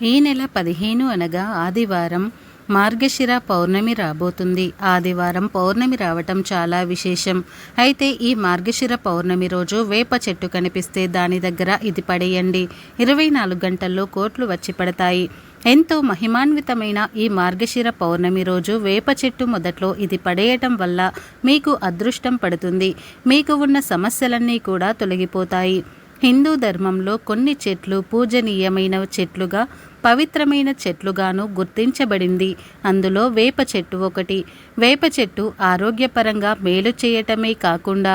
ఈ నెల పదిహేను అనగా ఆదివారం మార్గశిర పౌర్ణమి రాబోతుంది. ఆదివారం పౌర్ణమి రావటం చాలా విశేషం. అయితే ఈ మార్గశిర పౌర్ణమి రోజు వేప చెట్టు కనిపిస్తే దాని దగ్గర ఇది పడేయండి. ఇరవై నాలుగు గంటల్లో కోట్లు వచ్చి పడతాయి. ఎంతో మహిమాన్వితమైన ఈ మార్గశిర పౌర్ణమి రోజు వేప చెట్టు మొదట్లో ఇది పడేయటం వల్ల మీకు అదృష్టం పడుతుంది. మీకు ఉన్న సమస్యలన్నీ కూడా తొలగిపోతాయి. హిందూ ధర్మంలో కొన్ని చెట్లు పూజనీయమైన చెట్లుగా పవిత్రమైన చెట్లుగాను గుర్తించబడింది. అందులో వేప చెట్టు ఒకటి. వేప చెట్టు ఆరోగ్యపరంగా మేలు చేయటమే కాకుండా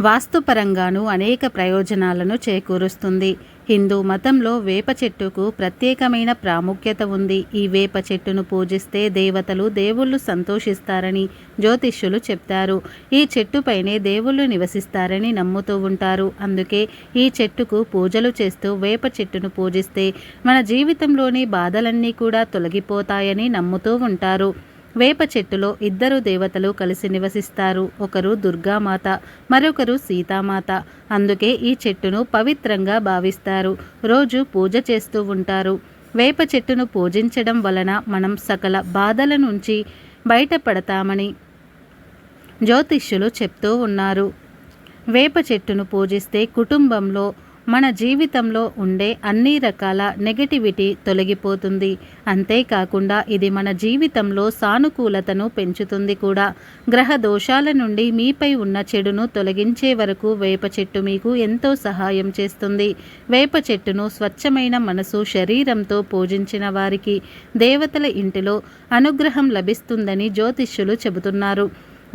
వాస్తుపరంగాను అనేక ప్రయోజనాలను చేకూరుస్తుంది. హిందూ మతంలో వేప చెట్టుకు ప్రత్యేకమైన ప్రాముఖ్యత ఉంది. ఈ వేప చెట్టును పూజిస్తే దేవతలు దేవుళ్ళు సంతోషిస్తారని జ్యోతిష్యులు చెప్తారు. ఈ చెట్టుపైనే దేవుళ్ళు నివసిస్తారని నమ్ముతూ ఉంటారు. అందుకే ఈ చెట్టుకు పూజలు చేస్తూ వేప చెట్టును పూజిస్తే మన జీవితంలోని బాధలన్నీ కూడా తొలగిపోతాయని నమ్ముతూ ఉంటారు. వేప చెట్టులో ఇద్దరు దేవతలు కలిసి నివసిస్తారు. ఒకరు దుర్గామాత మరొకరు సీతామాత. అందుకే ఈ చెట్టును పవిత్రంగా భావిస్తారు. రోజు పూజ చేస్తూ ఉంటారు. వేప చెట్టును పూజించడం వలన మనం సకల బాధల నుంచి బయటపడతామని జ్యోతిష్యులు చెప్తూ ఉన్నారు. వేప చెట్టును పూజిస్తే కుటుంబంలో మన జీవితంలో ఉండే అన్ని రకాల నెగటివిటీ తొలగిపోతుంది. అంతేకాకుండా ఇది మన జీవితంలో సానుకూలతను పెంచుతుంది కూడా. గ్రహ దోషాల నుండి మీపై ఉన్న చెడును తొలగించే వరకు వేప చెట్టు మీకు ఎంతో సహాయం చేస్తుంది. వేప చెట్టును స్వచ్ఛమైన మనసు శరీరంతో పూజించిన వారికి దేవతల ఇంటిలో అనుగ్రహం లభిస్తుందని జ్యోతిష్యులు చెబుతున్నారు.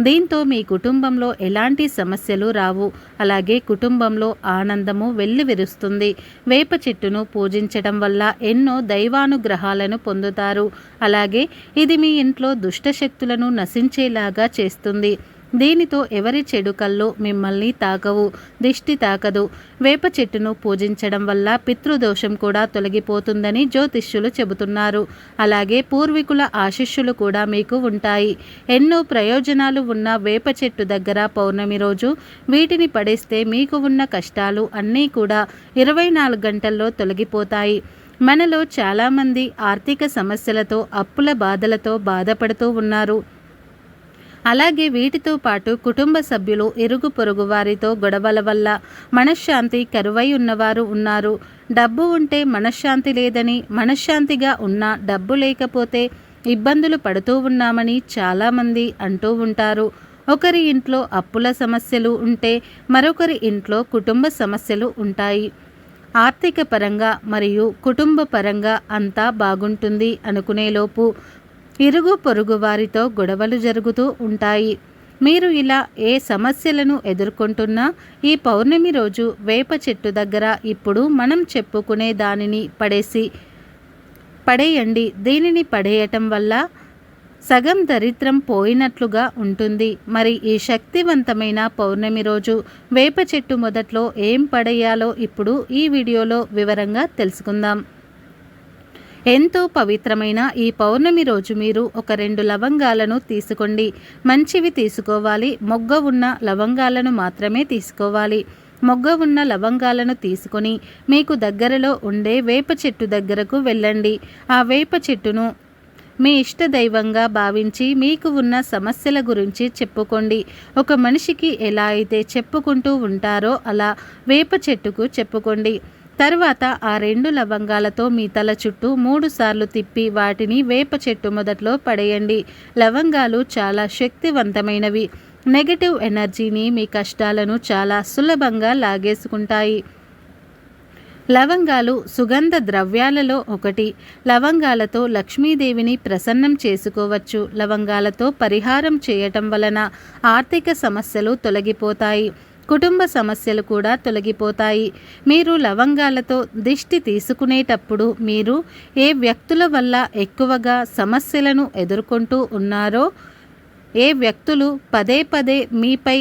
దీంతో మీ కుటుంబంలో ఎలాంటి సమస్యలు రావు. అలాగే కుటుంబంలో ఆనందము వెల్లివిరుస్తుంది. వేప చెట్టును పూజించడం వల్ల ఎన్నో దైవానుగ్రహాలను పొందుతారు. అలాగే ఇది మీ ఇంట్లో దుష్టశక్తులను నశించేలాగా చేస్తుంది. దీనితో ఎవరి చెడు కళ్ళు మిమ్మల్ని తాకవు దిష్టి తాకదు. వేప చెట్టును పూజించడం వల్ల పితృదోషం కూడా తొలగిపోతుందని జ్యోతిష్యులు చెబుతున్నారు. అలాగే పూర్వీకుల ఆశిష్యులు కూడా మీకు ఉంటాయి. ఎన్నో ప్రయోజనాలు ఉన్న వేప చెట్టు దగ్గర పౌర్ణమి రోజు వీటిని పడేస్తే మీకు ఉన్న కష్టాలు అన్నీ కూడా ఇరవై నాలుగు గంటల్లో తొలగిపోతాయి. మనలో చాలామంది ఆర్థిక సమస్యలతో అప్పుల బాధలతో బాధపడుతూ ఉన్నారు. అలాగే వీటితో పాటు కుటుంబ సభ్యులు ఇరుగు పొరుగు వారితో గొడవల వల్ల మనశ్శాంతి కరువై ఉన్నవారు ఉన్నారు. డబ్బు ఉంటే మనశ్శాంతి లేదని మనశ్శాంతిగా ఉన్న డబ్బు లేకపోతే ఇబ్బందులు పడుతూ ఉన్నామని చాలామంది అంటూ ఉంటారు. ఒకరి ఇంట్లో అప్పుల సమస్యలు ఉంటే మరొకరి ఇంట్లో కుటుంబ సమస్యలు ఉంటాయి. ఆర్థిక పరంగా మరియు కుటుంబ పరంగా అంతా బాగుంటుంది అనుకునేలోపు ఇరుగు పొరుగు వారితో గొడవలు జరుగుతూ ఉంటాయి. మీరు ఇలా ఏ సమస్యలను ఎదుర్కొంటున్నా ఈ పౌర్ణమి రోజు వేప చెట్టు దగ్గర ఇప్పుడు మనం చెప్పుకునే దానిని పడేసి పడేయండి. దీనిని పడేయటం వల్ల సగం దరిద్రం పోయినట్లుగా ఉంటుంది. మరి ఈ శక్తివంతమైన పౌర్ణమి రోజు వేప చెట్టు మొదట్లో ఏం పడేయాలో ఇప్పుడు ఈ వీడియోలో వివరంగా తెలుసుకుందాం. ఎంతో పవిత్రమైన ఈ పౌర్ణమి రోజు మీరు ఒక రెండు లవంగాలను తీసుకోండి. మంచివి తీసుకోవాలి. మొగ్గ ఉన్న లవంగాలను మాత్రమే తీసుకోవాలి. మొగ్గ ఉన్న లవంగాలను తీసుకొని మీకు దగ్గరలో ఉండే వేప చెట్టు దగ్గరకు వెళ్ళండి. ఆ వేప చెట్టును మీ ఇష్ట దైవంగా భావించి మీకు ఉన్న సమస్యల గురించి చెప్పుకోండి. ఒక మనిషికి ఎలా అయితే చెప్పుకుంటూ ఉంటారో అలా వేప చెట్టుకు చెప్పుకోండి. తర్వాత ఆ రెండు లవంగాలతో మీ తల చుట్టూ మూడు సార్లు తిప్పి వాటిని వేప చెట్టు మొదట్లో పడేయండి. లవంగాలు చాలా శక్తివంతమైనవి. నెగటివ్ ఎనర్జీని మీ కష్టాలను చాలా సులభంగా లాగేసుకుంటాయి. లవంగాలు సుగంధ ద్రవ్యాలలో ఒకటి. లవంగాలతో లక్ష్మీదేవిని ప్రసన్నం చేసుకోవచ్చు. లవంగాలతో పరిహారం చేయటం వలన ఆర్థిక సమస్యలు తొలగిపోతాయి. కుటుంబ సమస్యలు కూడా తొలగిపోతాయి. మీరు లవంగాలతో దిష్టి తీసుకునేటప్పుడు మీరు ఏ వ్యక్తుల వల్ల ఎక్కువగా సమస్యలను ఎదుర్కొంటూ ఉన్నారో ఏ వ్యక్తులు పదే పదే మీపై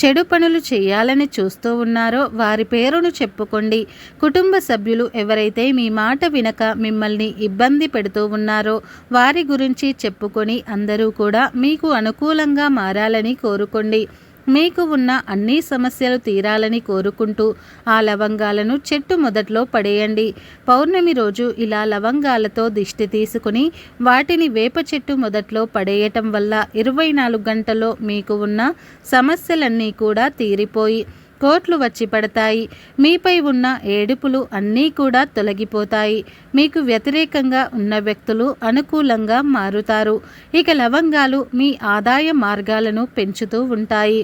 చెడు పనులు చేయాలని చూస్తూ ఉన్నారో వారి పేరును చెప్పుకోండి. కుటుంబ సభ్యులు ఎవరైతే మీ మాట వినక మిమ్మల్ని ఇబ్బంది పెడుతూ ఉన్నారో వారి గురించి చెప్పుకొని అందరూ కూడా మీకు అనుకూలంగా మారాలని కోరుకోండి. మీకు ఉన్న అన్ని సమస్యలు తీరాలని కోరుకుంటూ ఆ లవంగాలను చెట్టు మొదట్లో పడేయండి. పౌర్ణమి రోజు ఇలా లవంగాలతో దిష్టి తీసుకుని వాటిని వేప చెట్టు మొదట్లో పడేయటం వల్ల ఇరవై నాలుగు గంటల్లో మీకు ఉన్న సమస్యలన్నీ కూడా తీరిపోయి కోట్లు వచ్చి పడతాయి. మీపై ఉన్న ఏడుపులు అన్నీ కూడా తొలగిపోతాయి. మీకు వ్యతిరేకంగా ఉన్న వ్యక్తులు అనుకూలంగా మారుతారు. ఇక లవంగాలు మీ ఆదాయ మార్గాలను పెంచుతూ ఉంటాయి.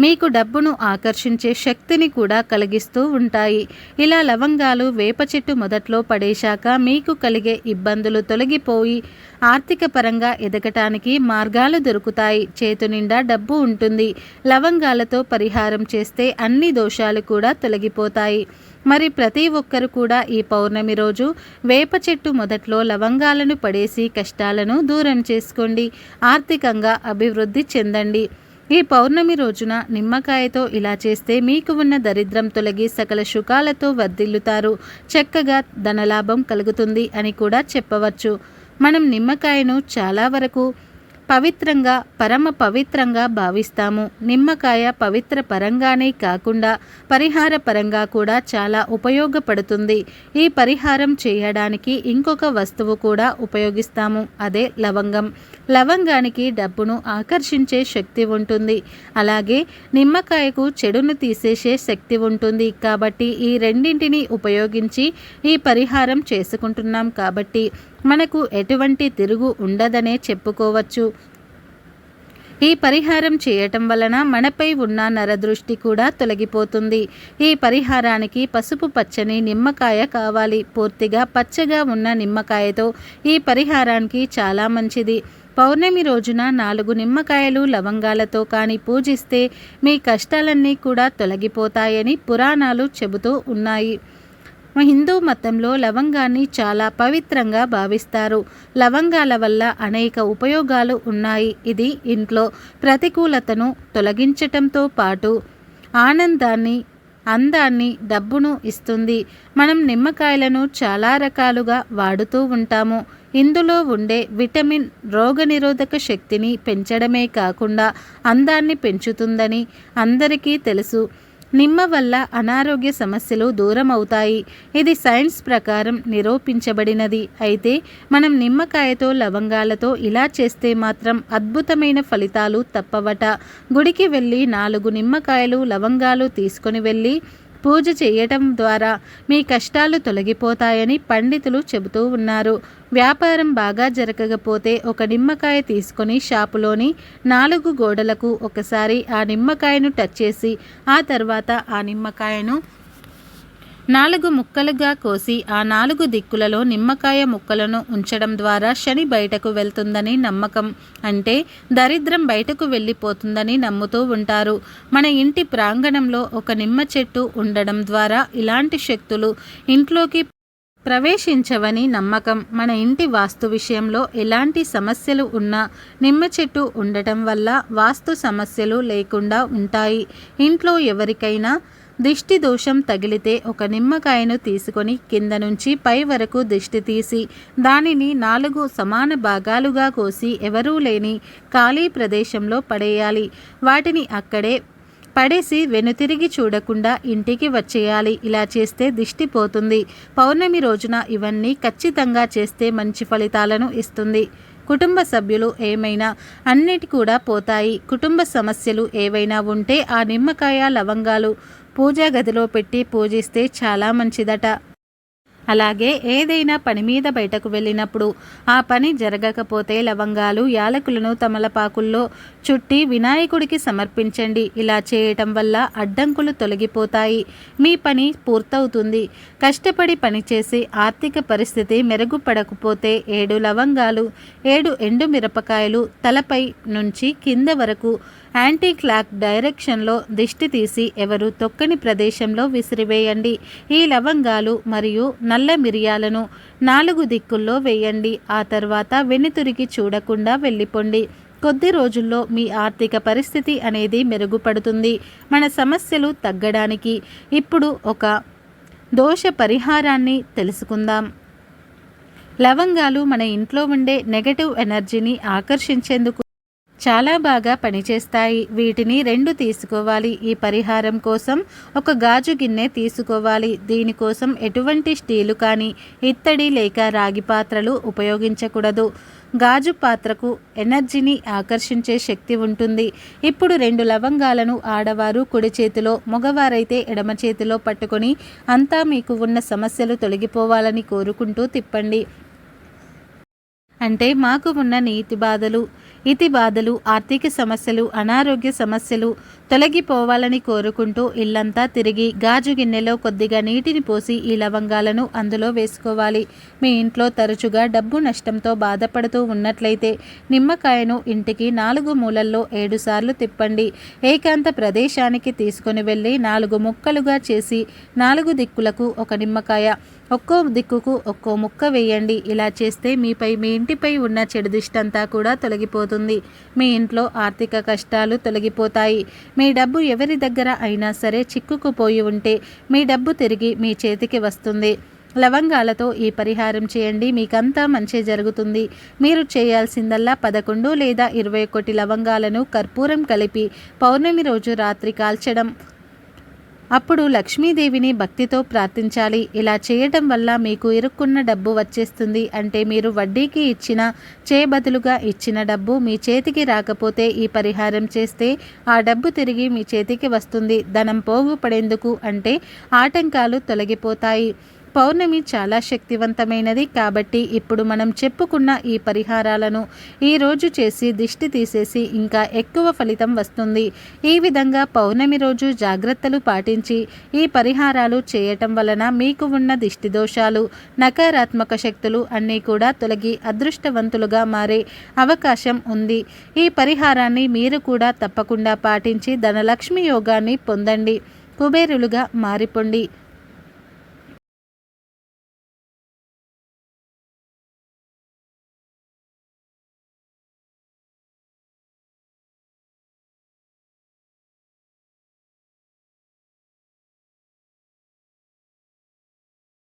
మీకు డబ్బును ఆకర్షించే శక్తిని కూడా కలిగిస్తూ ఉంటాయి. ఇలా లవంగాలు వేప చెట్టు మొదట్లో పడేశాక మీకు కలిగే ఇబ్బందులు తొలగిపోయి ఆర్థిక పరంగా ఎదగటానికి మార్గాలు దొరుకుతాయి. చేతు నిండా డబ్బు ఉంటుంది. లవంగాలతో పరిహారం చేస్తే అన్ని దోషాలు కూడా తొలగిపోతాయి. మరి ప్రతి ఒక్కరు కూడా ఈ పౌర్ణమి రోజు వేప చెట్టు మొదట్లో లవంగాలను పడేసి కష్టాలను దూరం చేసుకోండి. ఆర్థికంగా అభివృద్ధి చెందండి. ఈ పౌర్ణమి రోజున నిమ్మకాయతో ఇలా చేస్తే మీకు ఉన్న దరిద్రం తొలగి సకల సుఖాలతో వర్ధిల్లుతారు. చక్కగా ధనలాభం కలుగుతుంది అని కూడా చెప్పవచ్చు. మనం నిమ్మకాయను చాలా వరకు పవిత్రంగా పరమ పవిత్రంగా భావిస్తాము. నిమ్మకాయ పవిత్ర పరంగానే కాకుండా పరిహార పరంగా కూడా చాలా ఉపయోగపడుతుంది. ఈ పరిహారం చేయడానికి ఇంకొక వస్తువు కూడా ఉపయోగిస్తాము. అదే లవంగం. లవంగానికి డబ్బును ఆకర్షించే శక్తి ఉంటుంది. అలాగే నిమ్మకాయకు చెడును తీసేసే శక్తి ఉంటుంది. కాబట్టి ఈ రెండింటిని ఉపయోగించి ఈ పరిహారం చేసుకుంటున్నాం కాబట్టి మనకు ఎటువంటి తిరుగు ఉండదనే చెప్పుకోవచ్చు. ఈ పరిహారం చేయటం వలన మనపై ఉన్న నరదృష్టి కూడా తొలగిపోతుంది. ఈ పరిహారానికి పసుపు పచ్చని నిమ్మకాయ కావాలి. పూర్తిగా పచ్చగా ఉన్న నిమ్మకాయతో ఈ పరిహారానికి చాలా మంచిది. పౌర్ణమి రోజున నాలుగు నిమ్మకాయలు లవంగాలతో కానీ పూజిస్తే మీ కష్టాలన్నీ కూడా తొలగిపోతాయని పురాణాలు చెబుతూ ఉన్నాయి. హిందూ మతంలో లవంగాన్ని చాలా పవిత్రంగా భావిస్తారు. లవంగాల వల్ల అనేక ఉపయోగాలు ఉన్నాయి. ఇది ఇంట్లో ప్రతికూలతను తొలగించటంతో పాటు ఆనందాన్ని అందాన్ని డబ్బును ఇస్తుంది. మనం నిమ్మకాయలను చాలా రకాలుగా వాడుతూ ఉంటాము. ఇందులో ఉండే విటమిన్ రోగనిరోధక శక్తిని పెంచడమే కాకుండా అందాన్ని పెంచుతుందని అందరికీ తెలుసు. నిమ్మ వల్ల అనారోగ్య సమస్యలు దూరం అవుతాయి ఇది సైన్స్ ప్రకారం నిరూపించబడినది. అయితే మనం నిమ్మకాయతో లవంగాలతో ఇలా చేస్తే మాత్రం అద్భుతమైన ఫలితాలు తప్పవట. గుడికి వెళ్ళి నాలుగు నిమ్మకాయలు లవంగాలు తీసుకొని వెళ్ళి పూజ చేయటం ద్వారా మీ కష్టాలు తొలగిపోతాయని పండితులు చెబుతూ ఉన్నారు. వ్యాపారం బాగా జరగకపోతే ఒక నిమ్మకాయ తీసుకొని షాపులోని నాలుగు గోడలకు ఒకసారి ఆ నిమ్మకాయను టచ్ చేసి ఆ తర్వాత ఆ నిమ్మకాయను నాలుగు ముక్కలుగా కోసి ఆ నాలుగు దిక్కులలో నిమ్మకాయ ముక్కలను ఉంచడం ద్వారా శని బయటకు వెళ్తుందని నమ్మకం. అంటే దరిద్రం బయటకు వెళ్ళిపోతుందని నమ్ముతూ ఉంటారు. మన ఇంటి ప్రాంగణంలో ఒక నిమ్మ చెట్టు ఉండడం ద్వారా ఇలాంటి శక్తులు ఇంట్లోకి ప్రవేశించవని నమ్మకం మన ఇంటి వాస్తు విషయంలో ఎలాంటి సమస్యలు ఉన్నా నిమ్మ చెట్టు ఉండటం వల్ల వాస్తు సమస్యలు లేకుండా ఉంటాయి. ఇంట్లో ఎవరికైనా దిష్టి దోషం తగిలితే ఒక నిమ్మకాయను తీసుకొని కింద నుంచి పై వరకు దిష్టి తీసి దానిని నాలుగు సమాన భాగాలుగా కోసి ఎవరూ లేని ఖాళీ ప్రదేశంలో పడేయాలి. వాటిని అక్కడే పడేసి వెనుతిరిగి చూడకుండా ఇంటికి వచ్చేయాలి. ఇలా చేస్తే దిష్టి పోతుంది. పౌర్ణమి రోజున ఇవన్నీ ఖచ్చితంగా చేస్తే మంచి ఫలితాలను ఇస్తుంది. కుటుంబ సభ్యులు ఏమైనా అన్నిటి కూడా పోతాయి. కుటుంబ సమస్యలు ఏవైనా ఉంటే ఆ నిమ్మకాయ లవంగాలు పూజా గదిలో పెట్టి పూజిస్తే చాలా మంచిదట. అలాగే ఏదైనా పని మీద బయటకు వెళ్ళినప్పుడు ఆ పని జరగకపోతే లవంగాలు యాలకులను తమలపాకుల్లో చుట్టి వినాయకుడికి సమర్పించండి. ఇలా చేయటం వల్ల అడ్డంకులు తొలగిపోతాయి. మీ పని పూర్తవుతుంది. కష్టపడి పనిచేసి ఆర్థిక పరిస్థితి మెరుగుపడకపోతే ఏడు లవంగాలు ఏడు ఎండు మిరపకాయలు తలపై నుంచి కింద వరకు యాంటీ క్లాక్ డైరెక్షన్లో దిష్టి తీసి ఎవరు తొక్కని ప్రదేశంలో విసిరివేయండి. ఈ లవంగాలు మరియు నల్ల మిరియాలను నాలుగు దిక్కుల్లో వేయండి. ఆ తర్వాత వెనుతిరిగి చూడకుండా వెళ్ళిపోండి. కొద్ది రోజుల్లో మీ ఆర్థిక పరిస్థితి అనేది మెరుగుపడుతుంది. మన సమస్యలు తగ్గడానికి ఇప్పుడు ఒక దోష పరిహారాన్ని తెలుసుకుందాం. లవంగాలు మన ఇంట్లో ఉండే నెగటివ్ ఎనర్జీని ఆకర్షించేందుకు చాలా బాగా పనిచేస్తాయి. వీటిని రెండు తీసుకోవాలి. ఈ పరిహారం కోసం ఒక గాజు గిన్నె తీసుకోవాలి. దీనికోసం ఎటువంటి స్టీలు కానీ ఇత్తడి లేక రాగి పాత్రలు ఉపయోగించకూడదు. గాజు పాత్రకు ఎనర్జీని ఆకర్షించే శక్తి ఉంటుంది. ఇప్పుడు రెండు లవంగాలను ఆడవారు కుడి చేతిలో మగవారైతే ఎడమ చేతిలో పట్టుకొని అంతా మీకు ఉన్న సమస్యలు తొలగిపోవాలని కోరుకుంటూ తిప్పండి. అంటే మాకు ఉన్న నీతి బాధలు ఇతి బాధలు ఆర్థిక సమస్యలు అనారోగ్య సమస్యలు తొలగిపోవాలని కోరుకుంటూ ఇల్లంతా తిరిగి గాజు గిన్నెలో కొద్దిగా నీటిని పోసి ఈ లవంగాలను అందులో వేసుకోవాలి. మీ ఇంట్లో తరచుగా డబ్బు నష్టంతో బాధపడుతూ ఉన్నట్లయితే నిమ్మకాయను ఇంటికి నాలుగు మూలల్లో ఏడుసార్లు తిప్పండి. ఏకాంత ప్రదేశానికి తీసుకొని వెళ్ళి నాలుగు ముక్కలుగా చేసి నాలుగు దిక్కులకు ఒక నిమ్మకాయ. ఒక్కో దిక్కుకు ఒక్కో ముక్క వేయండి. ఇలా చేస్తే మీపై మీ ఇంటిపై ఉన్న చెడు దిష్టంతా కూడా తొలగిపోతుంది. మీ ఇంట్లో ఆర్థిక కష్టాలు తొలగిపోతాయి. మీ డబ్బు ఎవరి దగ్గర అయినా సరే చిక్కుకుపోయి ఉంటే మీ డబ్బు తిరిగి మీ చేతికి వస్తుంది. లవంగాలతో ఈ పరిహారం చేయండి. మీకంతా మంచి జరుగుతుంది. మీరు చేయాల్సిందల్లా పదకొండు లేదా ఇరవై ఒకటి లవంగాలను కర్పూరం కలిపి పౌర్ణమి రోజు రాత్రి కాల్చడం. అప్పుడు లక్ష్మీదేవిని భక్తితో ప్రార్థించాలి. ఇలా చేయటం వల్ల మీకు ఇరుక్కున్న డబ్బు వచ్చేస్తుంది అంటే మీరు వడ్డీకి ఇచ్చిన చేయబదులుగా ఇచ్చిన డబ్బు మీ చేతికి రాకపోతే ఈ పరిహారం చేస్తే ఆ డబ్బు తిరిగి మీ చేతికి వస్తుంది. ధనం పోగుపడేందుకు అంటే ఆటంకాలు తొలగిపోతాయి. పౌర్ణమి చాలా శక్తివంతమైనది కాబట్టి ఇప్పుడు మనం చెప్పుకున్న ఈ పరిహారాలను ఈరోజు చేసి దిష్టి తీసేసి ఇంకా ఎక్కువ ఫలితం వస్తుంది. ఈ విధంగా పౌర్ణమి రోజు జాగ్రత్తలు పాటించి ఈ పరిహారాలు చేయటం వలన మీకు ఉన్న దిష్టి దోషాలు నకారాత్మక శక్తులు అన్నీ కూడా తొలగి అదృష్టవంతులుగా మారే అవకాశం ఉంది. ఈ పరిహారాన్ని మీరు కూడా తప్పకుండా పాటించి ధనలక్ష్మి యోగాన్ని పొందండి. కుబేరులుగా మారిపోండి.